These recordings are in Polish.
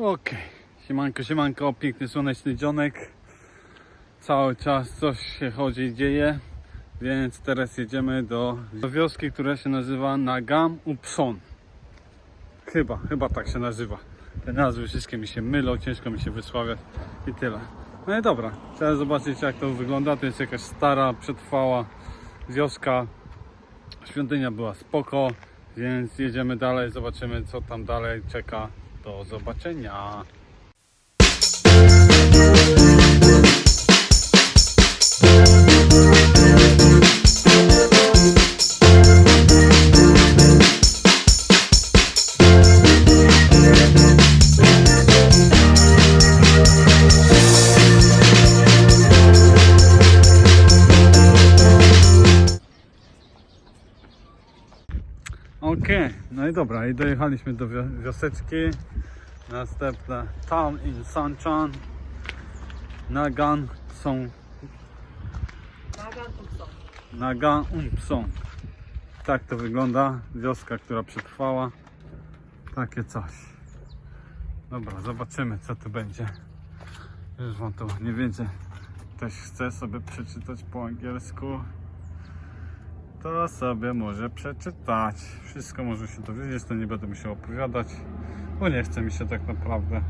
Okej, siemanko, siemanko, piękny słoneczny dzionek. Cały czas coś się chodzi dzieje, więc teraz jedziemy do, do wioski, która się nazywa Nagam Upson. Chyba, chyba tak się nazywa. Te nazwy wszystkie mi się mylą, ciężko mi się wysławiać i tyle. No i dobra, trzeba zobaczyć jak to wygląda. To jest jakaś stara, przetrwała wioska. Świątynia była spoko, więc jedziemy dalej, zobaczymy co tam dalej czeka. Do zobaczenia. Okej, no i dobra, i dojechaliśmy do wio- wioseczki. Następne Town in Sanchan. Nagan są Nagan Umpson. Tak to wygląda. Wioska, która przetrwała. Takie coś. Dobra, zobaczymy co tu będzie. Już wam to nie wiecie. Ktoś chce sobie przeczytać po angielsku to sobie może przeczytać. Wszystko może się dowiedzieć, to nie będę musiał opowiadać, bo nie chce mi się tak naprawdę.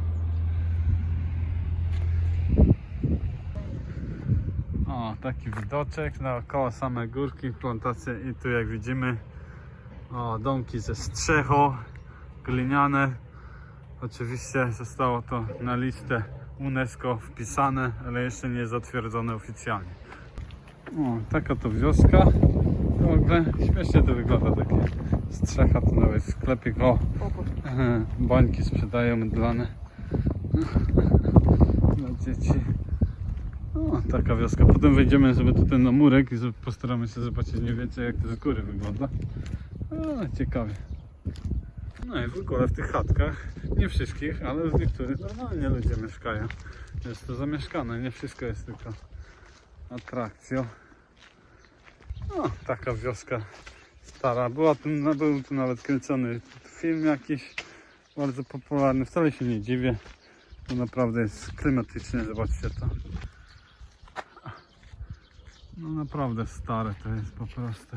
O, taki widoczek naokoło same górki, plantacje i tu jak widzimy o, domki ze strzechą, gliniane. Oczywiście zostało to na listę UNESCO wpisane, ale jeszcze nie zatwierdzone oficjalnie. O, taka to wioska. Ogóle śmiesznie to wygląda takie strzecha, to nawet w sklepie go bańki sprzedają mydlane dla dzieci. O, taka wioska. Potem wejdziemy sobie tutaj na murek i postaramy się zobaczyć mniej więcej jak to z góry wygląda. O, ciekawie. No i w ogóle w tych chatkach, nie wszystkich, ale w niektórych normalnie ludzie mieszkają. Jest to zamieszkane, nie wszystko jest tylko atrakcją. O, taka wioska stara. Była tu, no, był tu nawet kręcony film jakiś bardzo popularny. Wcale się nie dziwię. To naprawdę jest klimatycznie, zobaczcie to. No naprawdę stare to jest po prostu.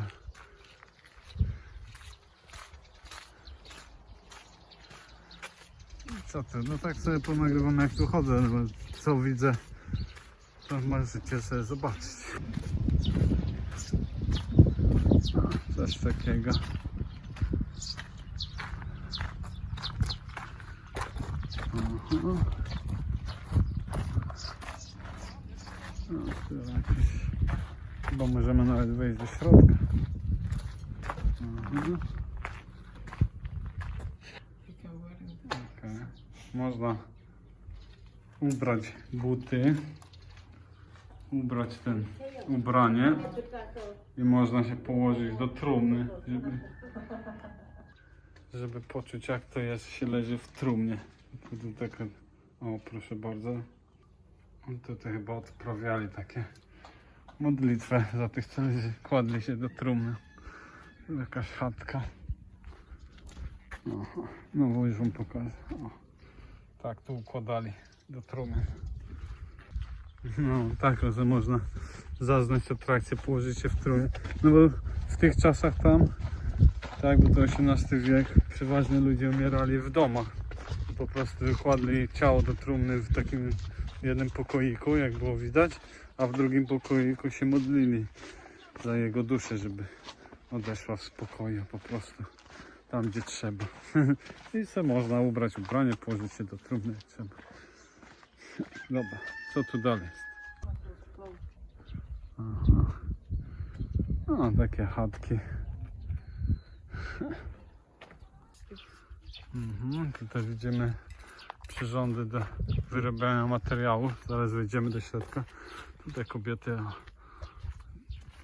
I Co ty? No tak sobie ponagrywam jak tu chodzę, no, bo co widzę, to możecie sobie zobaczyć. Coś takiego. Aha. No, tu jakieś... Chyba możemy nawet wejść do środka. Aha. Okej. Można ubrać buty, ubrać ten ubranie i można się położyć do trumny, żeby, żeby poczuć jak to jest się leży w trumnie. O proszę bardzo. Tutaj chyba odprawiali takie modlitwę za tych, co kładli się do trumny. Jakaś chatka. No już wam pokażę. O. Tak, tu układali do trumny. No, tak, że można zaznać atrakcję, położyć się w trumnie. No bo w tych czasach tam, tak, bo to XVIII wiek, przeważnie ludzie umierali w domach. Po prostu kładli ciało do trumny w takim jednym pokoiku, jak było widać, a w drugim pokoiku się modlili za jego duszę, żeby odeszła w spokoju po prostu tam, gdzie trzeba. I co można ubrać ubranie, położyć się do trumny jak trzeba. Dobra, co tu dalej jest? Aha. O, takie chatki. Mhm, tutaj widzimy przyrządy do wyrabiania materiałów. Zaraz wejdziemy do środka. Tutaj kobiety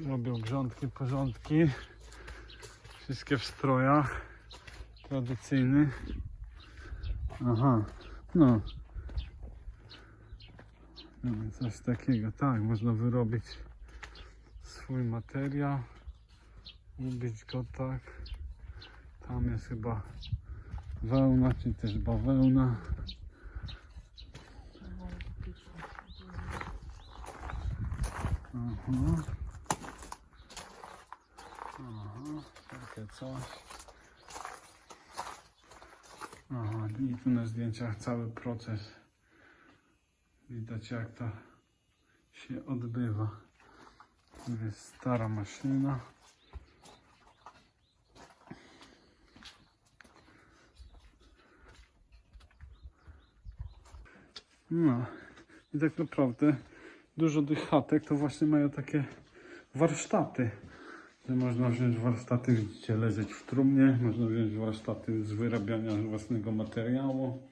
robią grządki, porządki. Wszystkie w strojach tradycyjnych. Aha, no. Coś takiego, tak, można wyrobić swój materiał, ubić go tak. Tam jest chyba wełna, czy też bawełna. Aha. Aha, takie coś. Aha, i tu na zdjęciach cały proces Widać jak to się odbywa. Tu jest stara maszyna. No i tak naprawdę dużo tych chatek to właśnie mają takie warsztaty. Że można wziąć warsztaty, widzicie, leżeć w trumnie, można wziąć warsztaty z wyrabiania własnego materiału,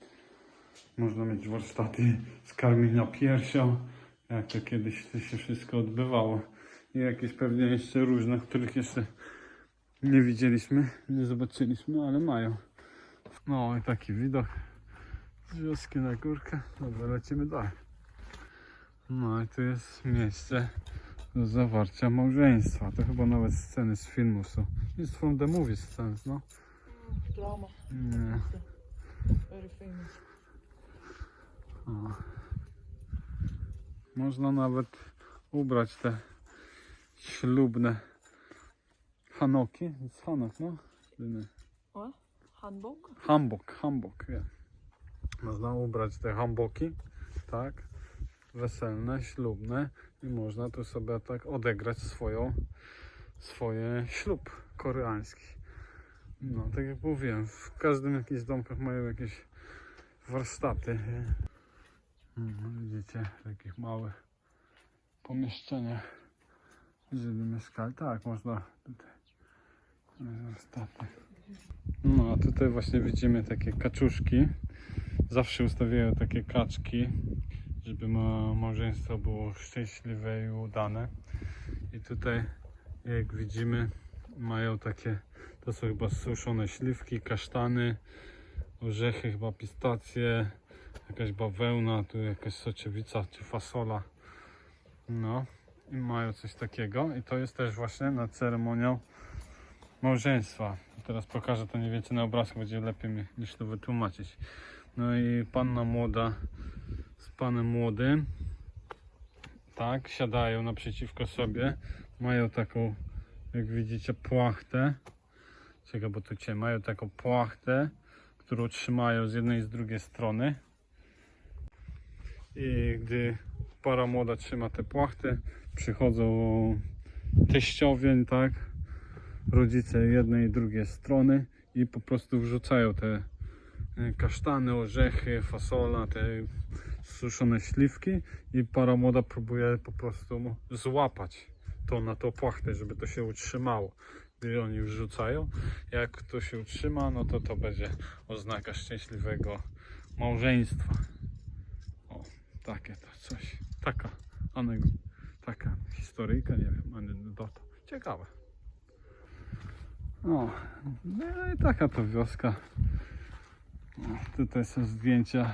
można mieć warsztaty z karmienia piersią, jak to kiedyś to się wszystko odbywało. I jakieś pewnie jeszcze różne, których jeszcze nie widzieliśmy, nie zobaczyliśmy, ale mają. No i taki widok z wioski na górkę. Dobra, lecimy dalej. No i tu jest miejsce do zawarcia małżeństwa. To chyba nawet sceny z filmu są. Jest from the movie scenes, no. Drama. Nie. Very famous. O. Można nawet ubrać te ślubne hanoki. Jest hanok, no? Handbok? Hambok, hambok, wiem. Można ubrać te hamboki, tak? Weselne, ślubne i można tu sobie tak odegrać swoją, swoje ślub koreański. No, tak jak mówiłem, w każdym jakichś domkach mają jakieś warsztaty. No, widzicie, w takich małych pomieszczeniach, żeby mieszkali. Tak, można tutaj warsztaty. No a tutaj właśnie widzimy takie kaczuszki. Zawsze ustawiają takie kaczki, żeby ma, małżeństwo było szczęśliwe i udane. I tutaj jak widzimy mają takie, to są chyba suszone śliwki, kasztany, orzechy, chyba pistacje, jakaś bawełna, tu jakaś soczewica czy fasola. No i mają coś takiego i to jest też właśnie na ceremoniał małżeństwa. Teraz pokażę to mniej więcej na obrazku, będzie lepiej mi niż to wytłumaczyć. No i panna młoda z panem młodym, tak, siadają naprzeciwko sobie, mają taką, jak widzicie, płachtę. Czekaj, bo tu cię mają taką płachtę, którą trzymają z jednej i z drugiej strony. I gdy para młoda trzyma tę płachtę, przychodzą teściowień, tak, rodzice jednej i drugiej strony i po prostu wrzucają te e, kasztany, orzechy, fasola, te suszone śliwki i para młoda próbuje po prostu złapać to na tą płachtę, żeby to się utrzymało. Gdy oni wrzucają, jak to się utrzyma, no to to będzie oznaka szczęśliwego małżeństwa. Takie to coś. Taka, anego, taka historyjka, nie wiem, anegdota. Ciekawe. O, no i taka to wioska. Tutaj są zdjęcia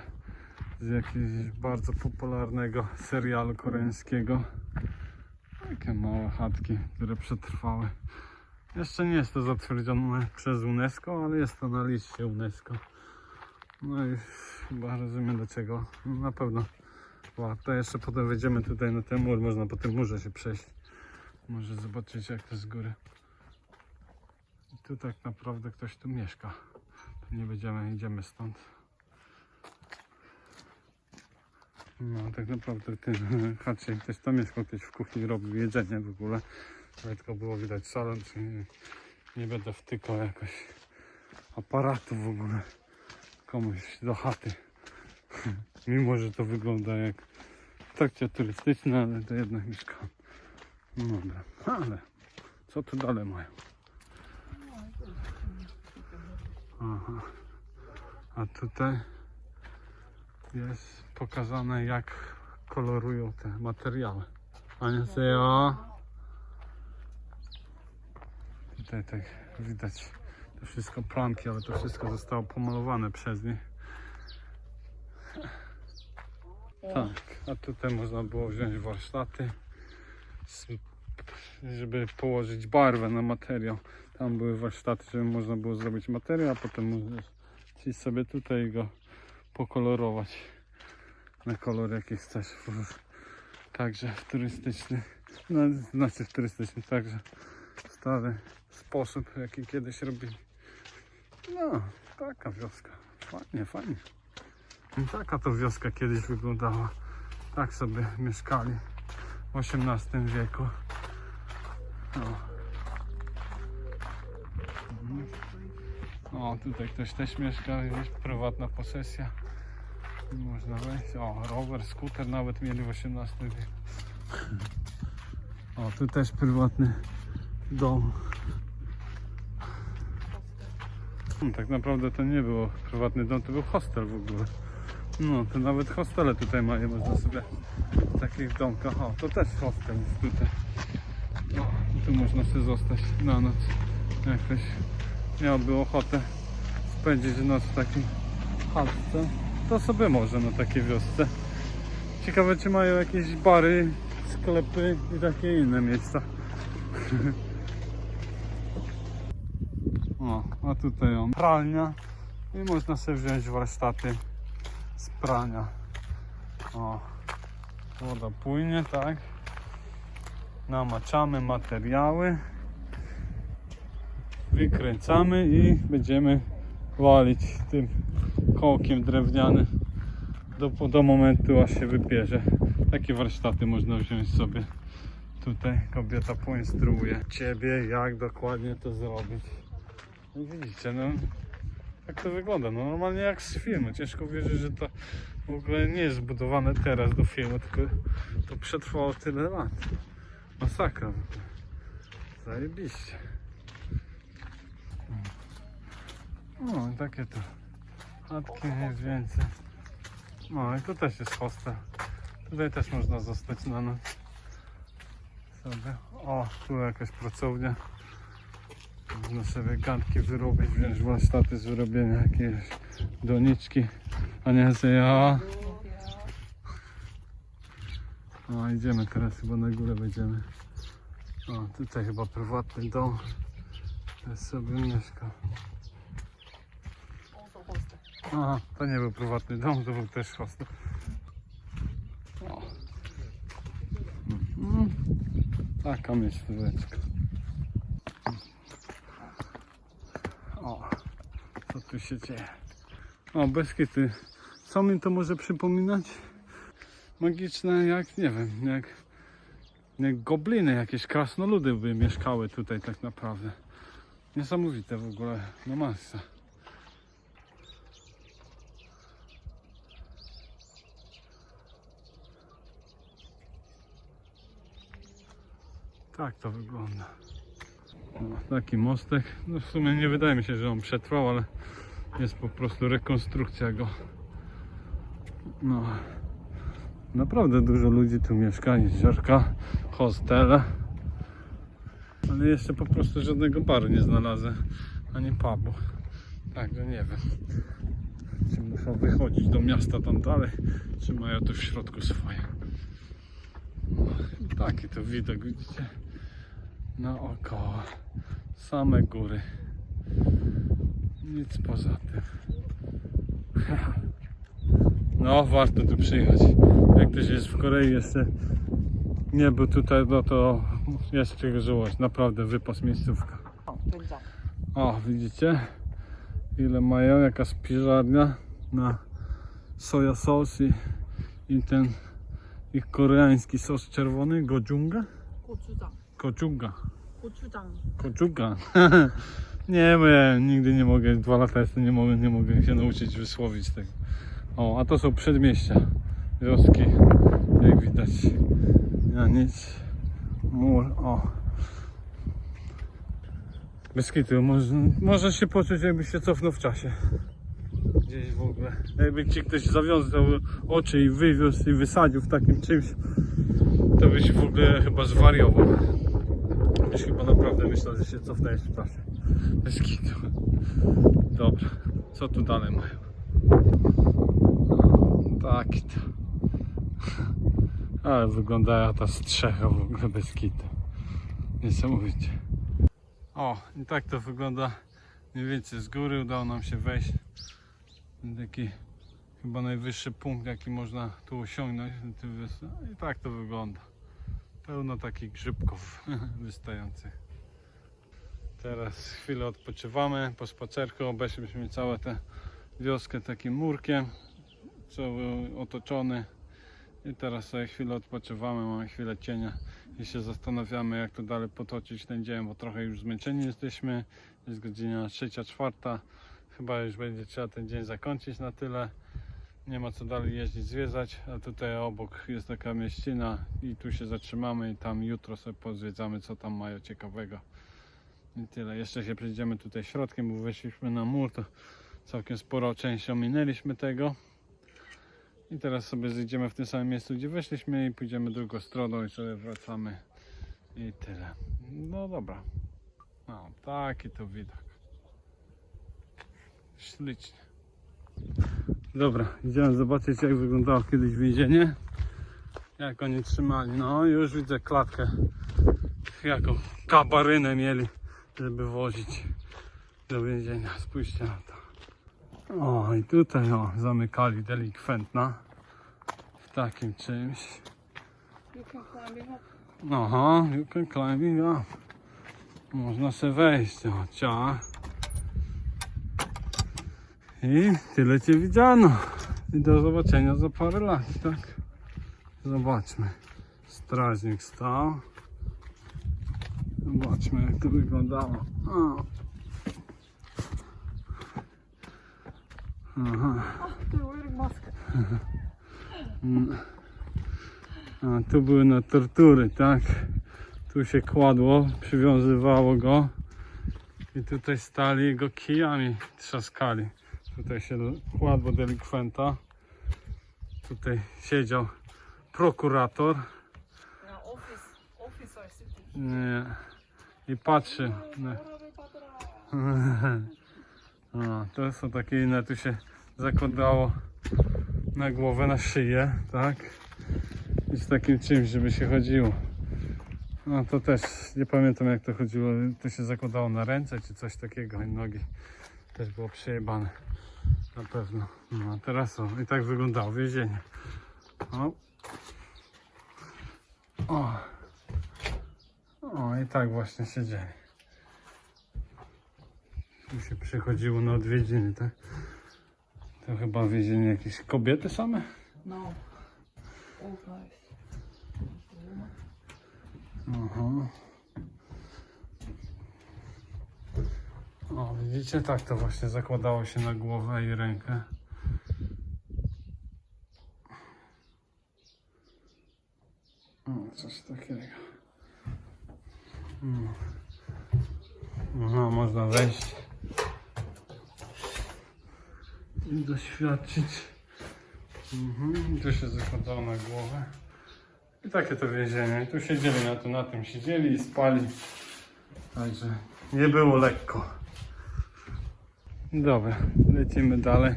z jakiegoś bardzo popularnego serialu koreańskiego. Takie małe chatki, które przetrwały. Jeszcze nie jest to zatwierdzone przez UNESCO, ale jest to na liście UNESCO. No i chyba rozumiem dlaczego. No na pewno warto. Jeszcze potem wejdziemy tutaj na ten mur, można po tym murze się przejść. Może zobaczyć jak to z góry. I tu tak naprawdę ktoś tu mieszka. Nie będziemy, idziemy stąd. No tak naprawdę w tym chacie ktoś tam mieszkał, ktoś w kuchni robił jedzenie w ogóle. Tylko było widać salon, czy nie będę wtykał jakoś aparatu w ogóle komuś do chaty. Mimo, że to wygląda jak atrakcja turystyczna, ale to jednak mieszkam. No dobra, ale co tu dalej mają? Aha. A tutaj jest pokazane jak kolorują te materiały. Aniosejo. Tutaj tak widać to wszystko plamki, ale to wszystko zostało pomalowane przez nie. Tak, a tutaj można było wziąć warsztaty, żeby położyć barwę na materiał. Tam były warsztaty, żeby można było zrobić materiał, a potem możesz sobie tutaj go pokolorować na kolor jaki chcesz. Także w turystycznych No, znaczy turystyczny, także stary sposób, jaki kiedyś robili. No, taka wioska. Fajnie, fajnie. Taka to wioska kiedyś wyglądała. Tak sobie mieszkali w XVIII wieku. No. Mhm. O, tutaj ktoś też mieszka, jest prywatna posesja. Można wejść. O, rower, skuter nawet mieli w XVIII wieku. O, tu też prywatny dom. Hmm, tak naprawdę to nie było prywatny dom, to był hostel w ogóle. No, to nawet hostele tutaj mają, można sobie w takich domkach. O, to też hostel jest tutaj. No, tu można sobie zostać na noc. Jak ktoś miałby ochotę spędzić noc w takim chatce, to sobie może na takiej wiosce. Ciekawe, czy mają jakieś bary, sklepy i takie inne miejsca. O, a tutaj on pralnia i można sobie wziąć warsztaty z prania. O, woda płynie, tak. Namaczamy materiały. Wykręcamy i będziemy walić tym kołkiem drewnianym do, do momentu aż się wypierze. Takie warsztaty można wziąć sobie. Tutaj kobieta poinstruuje Ciebie jak dokładnie to zrobić. No widzicie, no jak to wygląda? No normalnie jak z filmu. Ciężko wierzyć, że to w ogóle nie jest zbudowane teraz do filmu, tylko to przetrwało tyle lat. Masakra. Zajebiście. O, takie to. Chatki jest więcej. No i tu też jest hostel. Tutaj też można zostać na noc. Sobie. O, tu jakaś pracownia. Można sobie ganki wyrobić, wziąć warsztaty z wyrobienia jakiejś doniczki. A nie, ja. O, idziemy teraz chyba na górę będziemy. O, tutaj chyba prywatny dom. Ja sobie mieszka. Aha, to nie był prywatny dom, to był też hostel. O. Mhm. Taka miejscóweczka. O, co tu się dzieje? O, Beskidy. Co mi to może przypominać? Magiczne jak, nie wiem, jak, jak gobliny, jakieś krasnoludy by mieszkały tutaj tak naprawdę. Niesamowite w ogóle, no masa. Tak to wygląda. No, taki mostek. No w sumie nie wydaje mi się, że on przetrwał, ale jest po prostu rekonstrukcja go. No. Naprawdę dużo ludzi tu mieszka, jeziorka, hostele. Ale jeszcze po prostu żadnego baru nie znalazłem, ani pubu. Także nie wiem. Czy muszą wychodzić do miasta tam dalej, czy mają tu w środku swoje. No, taki to widok, widzicie? Naokoło. Same góry. Nic poza tym. No, warto tu przyjechać. Jak ktoś jest w Korei, jest nie był tutaj, no to jeszcze czego żyłość. Naprawdę wypas miejscówka. O, widzicie? Ile mają, jaka spiżarnia na soja sos i, i ten ich koreański sos czerwony, gochunga? Gochujang. Gochunga. Gochujang. Gochujang. Nie, bo ja nigdy nie mogę, dwa lata jestem, nie mogę, nie mogę się nauczyć wysłowić tego. O, a to są przedmieścia, wioski, jak widać, na nic, mur, o. Bez kitu, można, się poczuć jakby się cofnął w czasie. Gdzieś w ogóle. Jakby ci ktoś zawiązał oczy i wywiózł i wysadził w takim czymś, to byś w ogóle chyba zwariował. Byś chyba naprawdę myślał, że się cofnąłeś w czasie. Bez kitu. Dobra, co tu dalej mają? Tak to. Ale wygląda jak ta strzecha w ogóle bez kitu. Niesamowicie. O, i tak to wygląda mniej więcej z góry. Udało nam się wejść. Taki chyba najwyższy punkt, jaki można tu osiągnąć. I tak to wygląda. Pełno takich grzybków wystających. Teraz chwilę odpoczywamy po spacerku. Obeszliśmy całą tę wioskę takim murkiem, cały otoczony. I teraz sobie chwilę odpoczywamy, mamy chwilę cienia i się zastanawiamy jak to dalej potoczyć ten dzień, bo trochę już zmęczeni jesteśmy. Jest godzina trzecia, czwarta. Chyba już będzie trzeba ten dzień zakończyć na tyle. Nie ma co dalej jeździć, zwiedzać, a tutaj obok jest taka mieścina i tu się zatrzymamy i tam jutro sobie pozwiedzamy co tam mają ciekawego. I tyle. Jeszcze się przejdziemy tutaj środkiem, bo weszliśmy na mur, to całkiem sporo część ominęliśmy tego. I teraz sobie zejdziemy w tym samym miejscu, gdzie weszliśmy i pójdziemy drugą stroną i sobie wracamy. I tyle. No dobra. No, taki to widok. Ślicznie. Dobra, idziemy zobaczyć jak wyglądało kiedyś więzienie. Jak oni trzymali. No już widzę klatkę. Jaką kabarynę mieli, żeby wozić do więzienia. Spójrzcie na to. O i tutaj o, zamykali delikwentna w takim czymś. You can climb up. Aha, you can climbing up. Można se wejść, o, cia. I tyle cię widziano. I do zobaczenia za parę lat, tak? Zobaczmy. Strażnik stał. Zobaczmy jak to wyglądało. O. Aha. A tu były na tortury, tak? Tu się kładło, przywiązywało go i tutaj stali go kijami, trzaskali. Tutaj się kładło delikwenta. Tutaj siedział prokurator office, officer nie, i patrzy. A, to są takie inne, tu się zakładało na głowę, na szyję, tak? I z takim czymś, żeby się chodziło. No to też, nie pamiętam jak to chodziło, to się zakładało na ręce czy coś takiego i nogi też było przejebane. Na pewno. No a teraz o, i tak wyglądało więzienie. O. O. O i tak właśnie siedzieli. Tu się przychodziło na odwiedziny, tak? To chyba więzienie jakieś kobiety same? No. Aha. O, widzicie, tak to właśnie zakładało się na głowę i rękę. O, coś takiego. No, można wejść i doświadczyć. Mhm. Tu się zakładało na głowę. I takie to więzienie. I tu siedzieli na, to, na tym siedzieli i spali. Także nie było lekko. Dobra, lecimy dalej.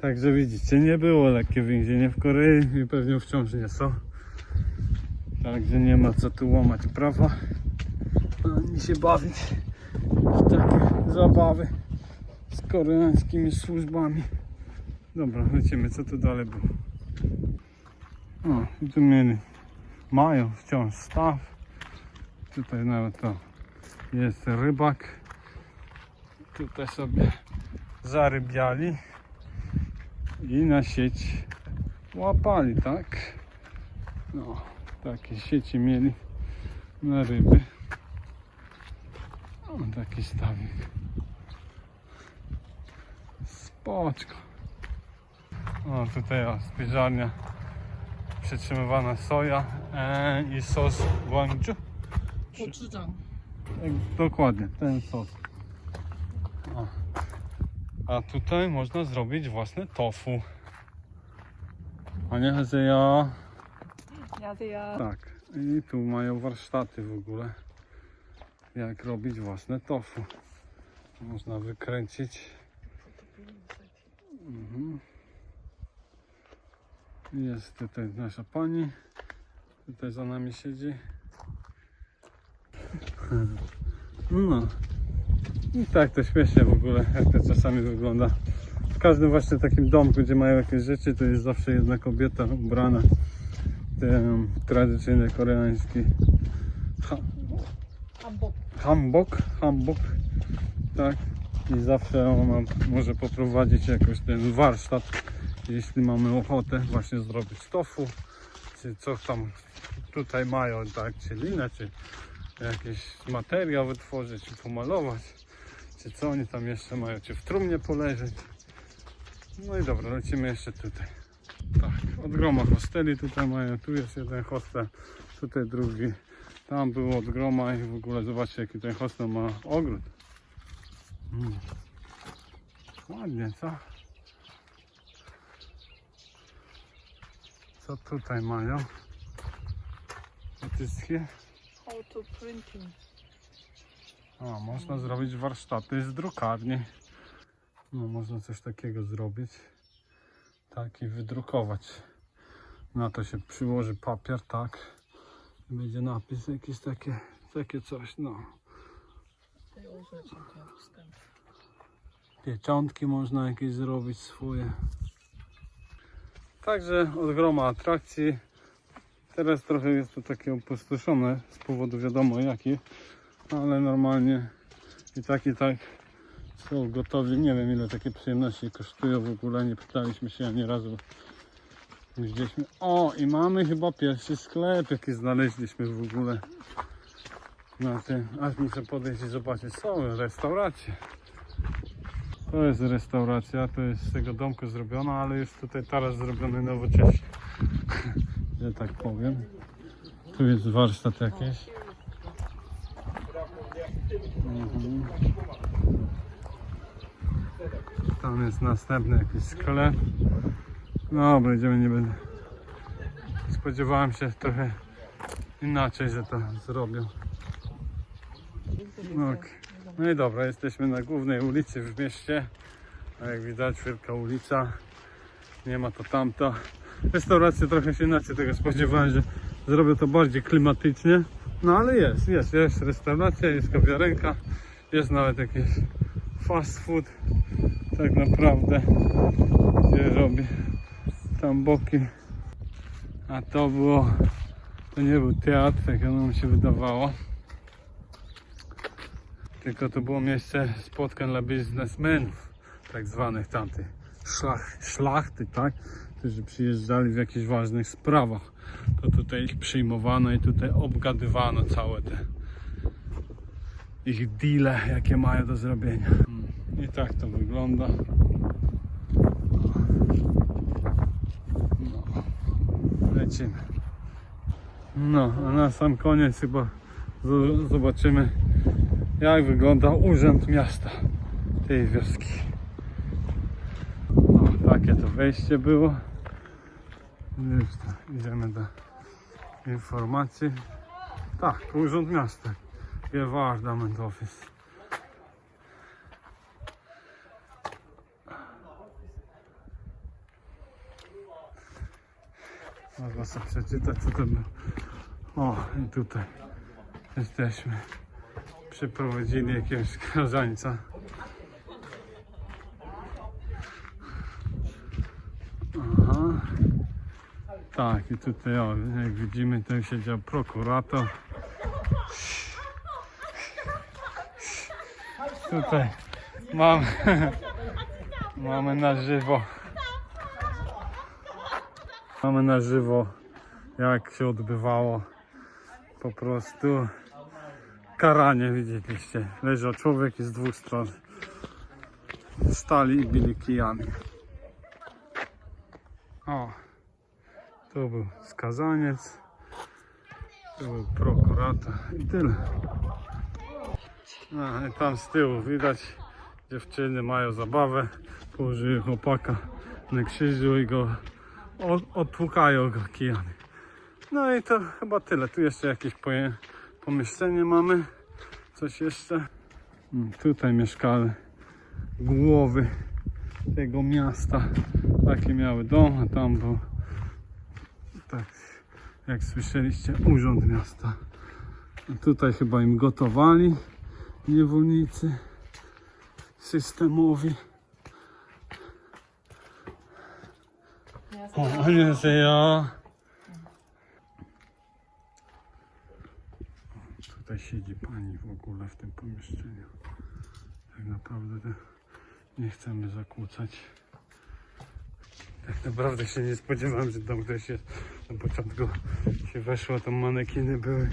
Także widzicie, nie było lekkie więzienie w Korei i pewnie wciąż nie są. Także nie ma co tu łamać prawa. Ani się bawić w takie zabawy z koreańskimi służbami. Dobra, lecimy, co tu dalej było. O, tu mieli, mają wciąż staw. Tutaj nawet to jest rybak. Tutaj sobie zarybiali i na sieć łapali, tak? No, takie sieci mieli na ryby. Mamy taki stawik. Spoczko. O, tutaj o, spiżarnia przetrzymywana soja e, i sos guangzhou. Gochujang. E, dokładnie, ten sos. O. A tutaj można zrobić własne tofu. Aniohazeja. Tak. I tu mają warsztaty w ogóle. Jak robić własne tofu. Można wykręcić. Mhm. Jest tutaj nasza pani. Tutaj za nami siedzi. No. I tak to śmiesznie w ogóle, jak to czasami wygląda. W każdym właśnie takim domku, gdzie mają jakieś rzeczy, to jest zawsze jedna kobieta ubrana ten tradycyjny koreański ha, 한복. hanbok, hanbok, tak. I zawsze ona może poprowadzić jakoś ten warsztat, jeśli mamy ochotę właśnie zrobić tofu, czy co tam tutaj mają, tak, czy linę, czy jakiś materiał wytworzyć, czy pomalować, czy co oni tam jeszcze mają, czy w trumnie poleżeć. No i dobra, lecimy jeszcze tutaj. Tak, od groma hosteli tutaj mają, tu jest jeden hostel, tutaj drugi. Tam było od groma i w ogóle zobaczcie jaki ten hostel ma ogród. Mm. Ładnie, co? Co tutaj mają? How to printing. A, można zrobić warsztaty z drukarni. No, można coś takiego zrobić. Tak i wydrukować. Na to się przyłoży papier, tak. Będzie napis jakiś takie, takie coś, no. Pieczątki można jakieś zrobić swoje. Także od groma atrakcji. Teraz trochę jest to takie opustoszone z powodu wiadomo jakich, ale normalnie i tak i tak są gotowi. Nie wiem ile takie przyjemności kosztują w ogóle, nie pytaliśmy się ani razu. Widzieliśmy. O i mamy chyba pierwszy sklep jaki znaleźliśmy w ogóle. Na tym, aż muszę podejść i zobaczyć. Są restauracje. To jest restauracja, to jest z tego domku zrobiona, ale już tutaj teraz zrobiony nowocześnie. Że tak powiem. Tu jest warsztat jakiś. Mhm. Tam jest następny jakiś sklep. No, będziemy nie będę. Spodziewałem się trochę inaczej, że to zrobią. No, okej. No i dobra, jesteśmy na głównej ulicy w mieście. A jak widać, wielka ulica. Nie ma to tamto. Restauracje trochę się inaczej tego spodziewałem, że zrobię to bardziej klimatycznie. No ale jest, jest, jest restauracja, jest kawiarenka, jest nawet jakiś fast food. Tak naprawdę, gdzie robi tam boki. A to było, to nie był teatr, jak ono mi się wydawało tylko to było miejsce spotkań dla biznesmenów, tak zwanych tamtych szlach, szlachty, tak? Którzy przyjeżdżali w jakichś ważnych sprawach. To tutaj ich przyjmowano i tutaj obgadywano całe te ich deale, jakie mają do zrobienia. I tak to wygląda. No. No, a na sam koniec chyba zobaczymy jak wygląda urząd miasta tej wioski. O, takie to wejście było. Już to, idziemy do informacji. Tak, urząd miasta. Gewardament Office. Można sobie przeczytać co to było. O, i tutaj jesteśmy przeprowadzili jakiegoś krażańca. Aha. Tak, i tutaj o, jak widzimy, tam siedział prokurator. Tutaj mam, mamy na żywo. Mamy na żywo, jak się odbywało po prostu karanie, widzieliście. Leżał człowiek i z dwóch stron stali i bili kijami. O, tu był skazaniec, tu był prokurator i tyle. No i tam z tyłu widać, dziewczyny mają zabawę, położyły chłopaka na krzyżu i go odtłukają go kijami. No i to chyba tyle. Tu jeszcze jakieś poje, pomieszczenie mamy. Coś jeszcze. Tutaj mieszkały głowy tego miasta. Taki miały dom, a tam był tak jak słyszeliście urząd miasta. A tutaj chyba im gotowali niewolnicy systemowi. 어, 안녕하세요. Tutaj siedzi pani w ogóle w tym pomieszczeniu. Tak naprawdę nie chcemy zakłócać. Tak naprawdę się nie spodziewałem, że tam ktoś jest. Na początku się weszło, tam manekiny były.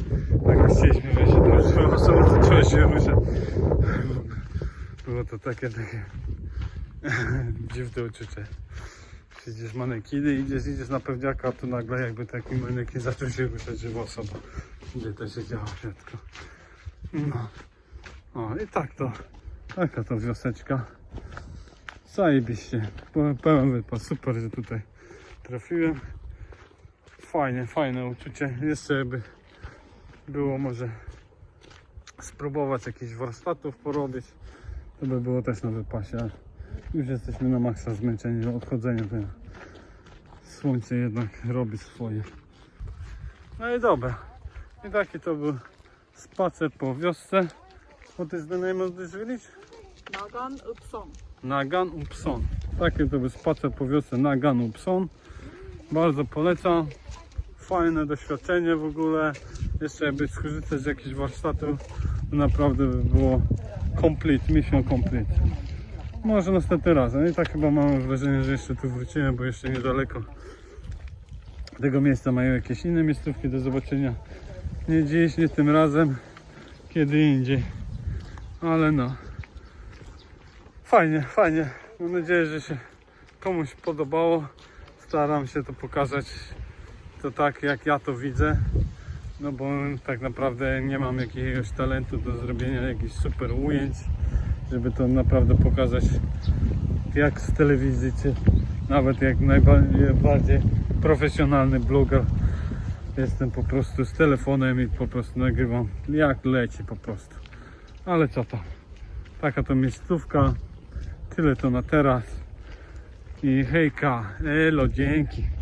Tak chcieliśmy wejść, to już osoba zaczęła się ruszać. Było to takie, takie dziwne uczucie. Siedzisz manekiny, idziesz, idziesz na pewniaka, a tu nagle jakby taki manekin zaczął się ruszać żywa osoba. Gdzie to się działo środku. No. O i tak to, taka to wioseczka. Zajebiście. Pe- Pełen wypad, super, że tutaj trafiłem. Fajnie, fajne uczucie. Jeszcze jakby było może spróbować jakichś warsztatów porobić. To by było też na wypasie. Już jesteśmy na maksa zmęczeni odchodzeniem. Słońce jednak robi swoje. No i dobra. I taki to był spacer po wiosce. What is the name of this village? Nagan Upson. Nagan Upson. Taki to był spacer po wiosce Nagan Upson. Bardzo polecam. Fajne doświadczenie w ogóle. Jeszcze jakby skorzystać z jakichś warsztatów, to naprawdę by było complete, mission complete. Może następny raz. No i tak chyba mamy wrażenie, że jeszcze tu wrócimy, bo jeszcze niedaleko tego miejsca mają jakieś inne miejscówki do zobaczenia. Nie dziś, nie tym razem, kiedy indziej. Ale no. Fajnie, fajnie. Mam nadzieję, że się komuś podobało. Staram się to pokazać to tak, jak ja to widzę. No bo tak naprawdę nie mam jakiegoś talentu do zrobienia jakichś super ujęć, żeby to naprawdę pokazać jak z telewizji, czy nawet jak najbardziej profesjonalny bloger. Jestem po prostu z telefonem i po prostu nagrywam jak leci po prostu. Ale co to? Taka to miejscówka. Tyle to na teraz. I hejka, elo, dzięki.